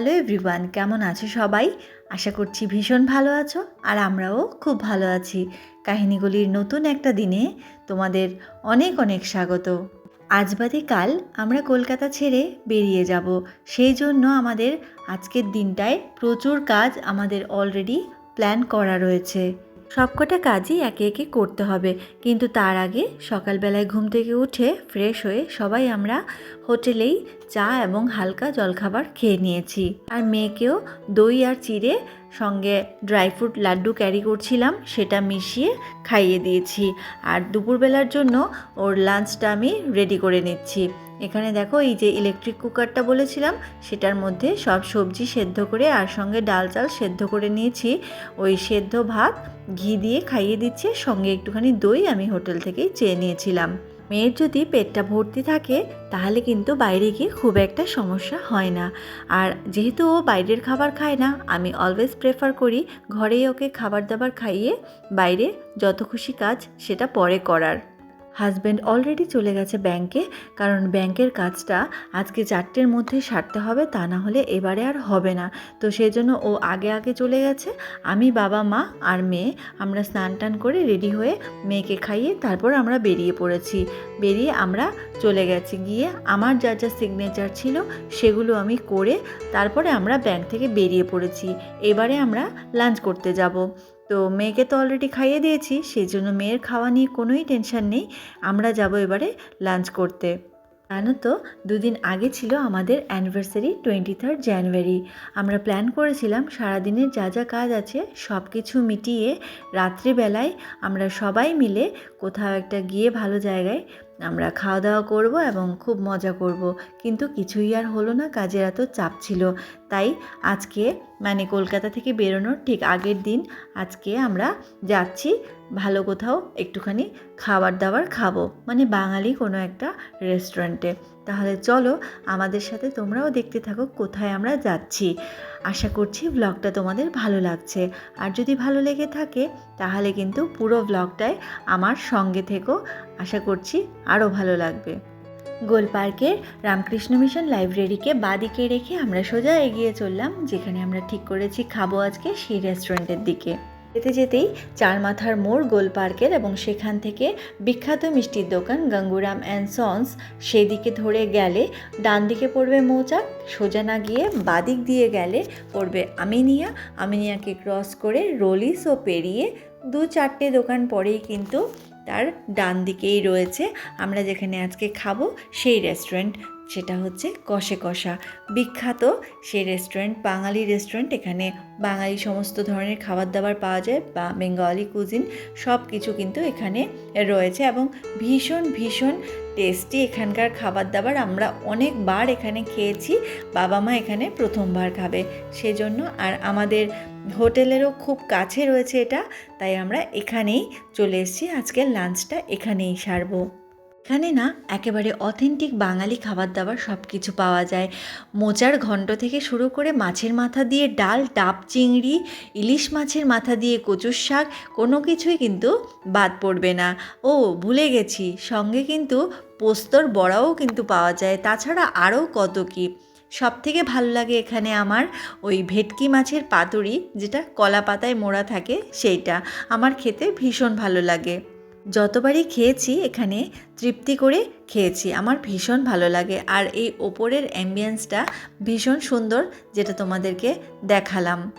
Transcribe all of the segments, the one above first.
Hello everyone কেমন আছো সবাই? আশা করছি ভীষণ ভালো আছো, আর আমরাও খুব ভালো আছি। কাহিনীগুলির নতুন একটা দিনে তোমাদের অনেক অনেক স্বাগত। আজ বাদে কাল আমরা কলকাতা ছেড়ে বেরিয়ে যাব। সেই জন্য আমাদের আজকের দিনটায় প্রচুর কাজ আমাদের অলরেডি প্ল্যান করা রয়েছে। সবকটা কাজই একে একে করতে হবে। কিন্তু তার আগে সকালবেলায় ঘুম থেকে উঠে ফ্রেশ হয়ে সবাই আমরা হোটেলেই চা এবং হালকা জলখাবার খেয়ে নিয়েছি। আর মেয়েকেও দই আর চিড়ে সঙ্গে ড্রাই ফ্রুট লাড্ডু ক্যারি করছিলাম, সেটা মিশিয়ে খাইয়ে দিয়েছি। আর দুপুরবেলার জন্য ওর লাঞ্চটা আমি রেডি করে নিচ্ছি। এখানে দেখো এই যে ইলেকট্রিক কুকারটা বলেছিলাম, সেটার মধ্যে সব সবজি সেদ্ধ করে আর সঙ্গে ডাল চাল সেদ্ধ করে নিয়েছি। ওই সেদ্ধ ভাত ঘি দিয়ে খাইয়ে দিচ্ছে সঙ্গে একটুখানি দই আমি হোটেল থেকেই চেয়ে নিয়েছিলাম। মেয়ের যদি পেটটা ভর্তি থাকে, তাহলে কিন্তু বাইরে গিয়ে খুব একটা সমস্যা হয় না। আর যেহেতু ও বাইরের খাবার খায় না, আমি অলওয়েজ প্রেফার করি ঘরেই ওকে খাবার দাবার খাইয়ে বাইরে যত খুশি কাজ সেটা পরে করার। হাজব্যান্ড অলরেডি চলে গেছে ব্যাংকে কারণ ব্যাংকের কাজটা আজকে চারটের মধ্যে সারতে হবে, তা না হলে এবারে আর হবে না। তো সেই জন্য ও আগে আগে চলে গেছে, আমি, বাবা, মা আর মেয়ে, আমরা স্নান টান করে রেডি হয়ে মেয়েকে খাইয়ে তারপর আমরা বেরিয়ে পড়েছি। বেরিয়ে আমরা চলে গেছি, গিয়ে আমার যা যা সিগনেচার ছিল সেগুলো আমি করে তারপরে আমরা ব্যাংক থেকে বেরিয়ে পড়েছি। এবারে আমরা লাঞ্চ করতে যাব। তো মেয়েকে তো অলরেডি খাইয়ে দিয়েছি, সেই জন্য মেয়ের খাওয়া নিয়ে কোনোই টেনশন নেই। আমরা যাব এবারে লাঞ্চ করতে। জানো তো, দুদিন আগে ছিল আমাদের অ্যানিভার্সারি টোয়েন্টি থার্ড জানুয়ারি আমরা প্ল্যান করেছিলাম সারাদিনের যা যা কাজ আছে সব কিছু মিটিয়ে রাত্রিবেলায় আমরা সবাই মিলে কোথাও একটা গিয়ে ভালো জায়গায় আমরা খাওয়া দাওয়া করব এবং খুব মজা করব। কিন্তু কিছুই আর হলো না, কাজের এত চাপ ছিল। তাই আজকে মানে কলকাতা থেকে বেরোনোর ঠিক আগের দিন আজকে আমরা যাচ্ছি ভালো কোথাও একটুখানি খাবার দাবার খাব। মানে বাঙালি কোনো একটা রেস্টুরেন্টে তাহলে চলো আমাদের সাথে তোমরাও দেখতে থাকো কোথায় আমরা যাচ্ছি। আশা করছি ব্লগটা তোমাদের ভালো লাগছে। আর যদি ভালো লেগে থাকে, তাহলে কিন্তু পুরো ব্লগটায় আমার সঙ্গে থেকো। আশা করছি আরও ভালো লাগবে। গোল পার্কের রামকৃষ্ণ মিশন লাইব্রেরিকে বাদিকে রেখে আমরা সোজা এগিয়ে চললাম, যেখানে আমরা ঠিক করেছি খাব আজকে সেই রেস্টুরেন্টের দিকে। যেতে যেতেই চার মাথার মোড় গোল পার্কের এবং সেখান থেকে বিখ্যাত মিষ্টির দোকান গঙ্গুরাম অ্যান্ড সন্স সেদিকে ধরে গেলে ডান দিকে পড়বে মৌচাক, সোজা না গিয়ে বাদিক দিয়ে গেলে পড়বে আমিনিয়া। আমিনিয়াকে ক্রস করে রোলিস ও পেরিয়ে দু চারটে দোকান পরেই কিন্তু তার ডান দিকেই রয়েছে। আমরা যেখানে আজকে খাব সেই রেস্টুরেন্ট সেটা হচ্ছে কষে কষা। বিখ্যাত সেই রেস্টুরেন্ট বাঙালি রেস্টুরেন্ট এখানে বাঙালি সমস্ত ধরনের খাবার দাবার পাওয়া যায় বা বেঙ্গলি কুজিন সব কিছু কিন্তু এখানে রয়েছে এবং ভীষণ ভীষণ টেস্টি এখানকার খাবার দাবার আমরা অনেকবার এখানে খেয়েছি বাবা মা এখানে প্রথমবার খাবে সেজন্য। আর আমাদের হোটেলেরও খুব কাছে রয়েছে এটা, তাই আমরা এখানেই চলে এসেছি। আজকের লাঞ্চটা এখানেই সারবো। এখানে না একেবারে অথেন্টিক বাঙালি খাবার দাবার সব কিছু পাওয়া যায়। মোচার ঘণ্ট থেকে শুরু করে মাছের মাথা দিয়ে ডাল, ডাব, চিংড়ি, ইলিশ মাছের মাথা দিয়ে কচুর শাক, কোনো কিছুই কিন্তু বাদ পড়বে না। ও, ভুলে গেছি। সঙ্গে কিন্তু পোস্তর বড়াও কিন্তু পাওয়া যায়। তাছাড়া আরও কত কী। সব থেকে ভালো লাগে এখানে আমার ওই ভেটকি মাছের পাতুরি, যেটা কলা পাতায় মোড়া থাকে সেইটা। আমার খেতে ভীষণ ভালো লাগে। যতবারই খেয়েছি এখানে তৃপ্তি করে খেয়েছি। আমার ভীষণ ভালো লাগে আর এই ওপরের অ্যাম্বিয়েন্সটা ভীষণ সুন্দর, যেটা তোমাদেরকে দেখালাম।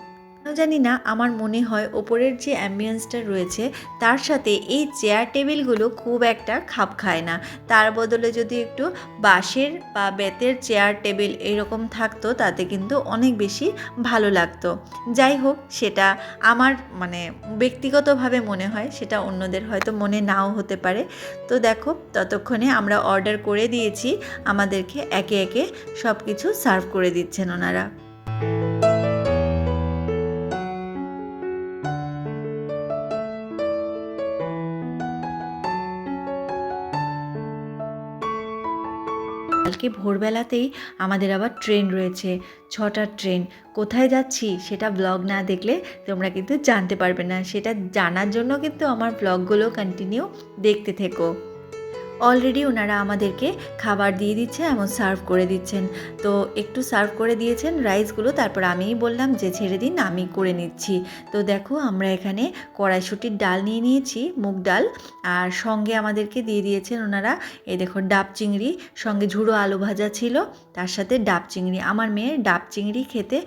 জানি না, আমার মনে হয় ওপরের যে অ্যাম্বিয়েন্সটা রয়েছে, তার সাথে এই চেয়ার টেবিলগুলো খুব একটা খাপ খায় না। তার বদলে যদি একটু বাঁশের বা বেতের চেয়ার টেবিল এরকম থাকতো, তাতে কিন্তু অনেক বেশি ভালো লাগতো। যাই হোক, সেটা আমার মানে ব্যক্তিগতভাবে মনে হয়, সেটা অন্যদের হয়তো মনে নাও হতে পারে। তো দেখো, ততক্ষণে আমরা অর্ডার করে দিয়েছি, আমাদেরকে একে একে সব কিছু সার্ভ করে দিচ্ছেন ওনারা। কালকে ভোরবেলাতেই আমাদের আবার ট্রেন রয়েছে। ছটার ট্রেন। কোথায় যাচ্ছি সেটা ব্লগ না দেখলে তোমরা কিন্তু জানতে পারবে না। সেটা জানার জন্য কিন্তু আমার ব্লগগুলো কন্টিনিউ দেখতে থেকো। অলরেডি ওনারা আমাদেরকে খাবার দিয়ে দিচ্ছে, এমন সার্ভ করে দিচ্ছেন। তো একটু সার্ভ করে দিয়েছেন রাইসগুলো তারপর আমিই বললাম যে, ছেড়ে দিন, আমি করে নিচ্ছি। তো দেখো, আমরা এখানে কড়াইশুটির ডাল নিয়ে নিয়েছি, মুগ ডাল, আর সঙ্গে আমাদেরকে দিয়ে দিয়েছেন ওনারা, এই দেখো, ডাব চিংড়ি, সঙ্গে ঝুড়ো আলু ভাজা ছিল, তার সাথে ডাব চিংড়ি। আমার মেয়ের ডাব চিংড়ি খেতে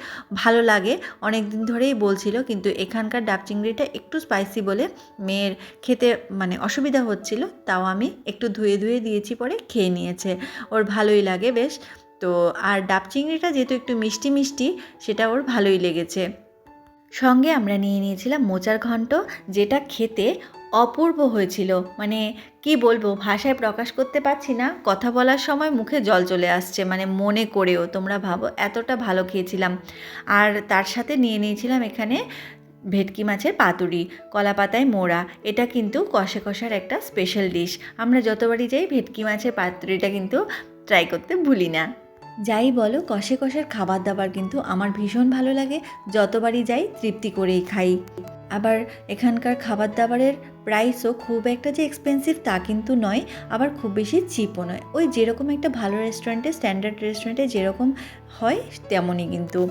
ভালো লাগে অনেক দিন ধরেই বলছিল, কিন্তু এখানকার ডাব চিংড়িটা একটু স্পাইসি বলে মেয়ের খেতে মানে অসুবিধা হচ্ছিল, তাও আমি একটু ধুয়ে ধুয়ে ধুয়ে দিয়েছি পরে খেয়ে নিয়েছে। ওর ভালোই লাগে বেশ। তো আর ডাব চিংড়িটা যেহেতু একটু মিষ্টি মিষ্টি, সেটা ওর ভালোই লেগেছে। সঙ্গে আমরা নিয়ে নিয়েছিলাম মোচার ঘন্ট, যেটা খেতে অপূর্ব হয়েছিল। মানে কি বলব, ভাষায় প্রকাশ করতে পারছি না। কথা বলার সময় মুখে জল চলে আসছে মানে মনে করেও। তোমরা ভাবো, এতটা ভালো খেয়েছিলাম। আর তার সাথে নিয়ে নিয়েছিলাম এখানে ভেটকি মাছের পাতুরি কলা পাতায় মোড়া, এটা কিন্তু কষে কষার একটা স্পেশাল ডিশ আমরা যতবারই যাই ভেটকি মাছের পাতুরিটা কিন্তু ট্রাই করতে ভুলি না। যাই বলো, কষে কষের খাবার দাবার কিন্তু আমার ভীষণ ভালো লাগে। যতবারই যাই তৃপ্তি করেই খাই। আবার এখানকার খাবার দাবারের প্রাইসও খুব একটা যে এক্সপেন্সিভ তা কিন্তু নয়, আবার খুব বেশি চিপও নয়। ওই যেরকম একটা ভালো রেস্টুরেন্টে স্ট্যান্ডার্ড রেস্টুরেন্টে যেরকম হয়, তেমনই কিন্তু।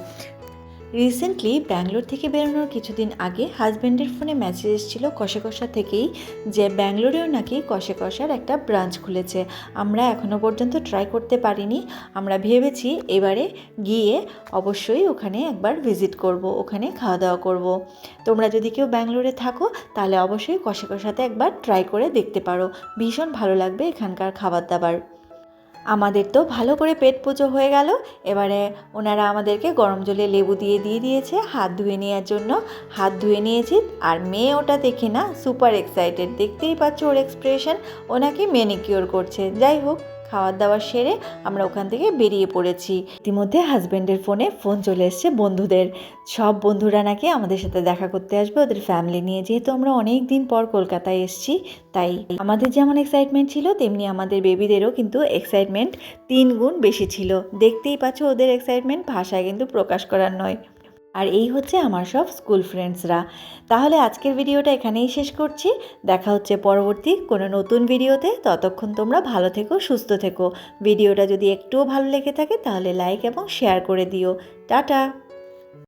রিসেন্টলি ব্যাঙ্গালোর থেকে বেরোনোর কিছুদিন আগে হাজব্যান্ডের ফোনে মেসেজ এসেছিল কষে কষা থেকেই যে ব্যাঙ্গালোরেও নাকি কষে কষার একটা ব্রাঞ্চ খুলেছে। আমরা এখনও পর্যন্ত ট্রাই করতে পারিনি। আমরা ভেবেছি এবারে গিয়ে অবশ্যই ওখানে একবার ভিজিট করব, ওখানে খাওয়া দাওয়া করব। তোমরা যদি কেউ ব্যাঙ্গালোরে থাকো, তাহলে অবশ্যই কষে কষাতে একবার ট্রাই করে দেখতে পারো। ভীষণ ভালো লাগবে এখানকার খাবার দাবার। আমাদের তো ভালো করে পেট পুজো হয়ে গেল। এবারে ওনারা আমাদেরকে গরম জলে লেবু দিয়ে দিয়ে দিয়েছে, হাত ধুয়ে নেওয়ার জন্য। হাত ধুয়ে নিয়েছি আর মেয়ে ওটা দেখে না সুপার এক্সাইটেড দেখতেই পাচ্ছ ওর এক্সপ্রেশন ওনাকে মেনিকিওর করছে। যাই হোক খাওয়ার দাওয়ার সেরে আমরা ওখান থেকে বেরিয়ে পড়েছি। ইতিমধ্যে হাজব্যান্ডের ফোনে ফোন চলে এসছে বন্ধুদের। সব বন্ধুরা নাকি আমাদের সাথে দেখা করতে আসবে, ওদের ফ্যামিলি নিয়ে। যেহেতু আমরা অনেক দিন পর কলকাতায় এসেছি, তাই আমাদের যেমন এক্সাইটমেন্ট ছিল, তেমনি আমাদের বেবিদেরও কিন্তু এক্সাইটমেন্ট তিন গুণ বেশি ছিল। দেখতেই পাচ্ছ, ওদের এক্সাইটমেন্ট ভাষায় কিন্তু প্রকাশ করার নয়। আর এই হচ্ছে আমার সব স্কুল ফ্রেন্ডসরা তাহলে আজকের ভিডিওটা এখানেই শেষ করছি। দেখা হচ্ছে পরবর্তী কোনো নতুন ভিডিওতে। ততক্ষণ তোমরা ভালো থেকো, সুস্থ থেকো। ভিডিওটা যদি একটুও ভালো লেগে থাকে তাহলে লাইক এবং শেয়ার করে দিও। টাটা!